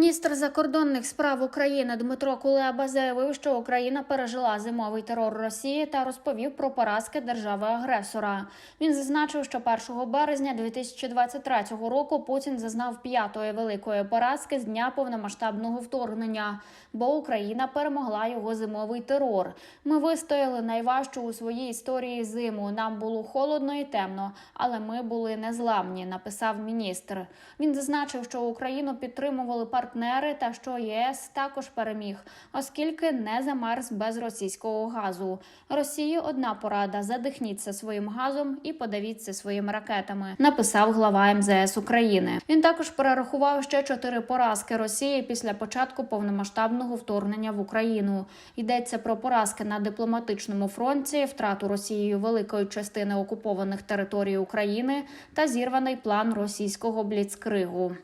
Міністр закордонних справ України Дмитро Кулеба заявив, що Україна пережила зимовий терор Росії та розповів про поразки держави-агресора. Він зазначив, що 1 березня 2023 року Путін зазнав п'ятої великої поразки з дня повномасштабного вторгнення, бо Україна перемогла його зимовий терор. Ми вистояли найважчу у своїй історії зиму. Нам було холодно і темно, але ми були незламні. Написав міністр. Він зазначив, що Україну підтримували партнери та що ЄС також переміг, оскільки не замерз без російського газу. Росії одна порада: задихніться своїм газом і подавіться своїми ракетами. Написав глава МЗС України. Він також перерахував ще чотири поразки Росії після початку повномасштабного вторгнення в Україну. Йдеться про поразки на дипломатичному фронті, втрату Росією великої частини окупованих територій України та зірваний план російського бліцкригу.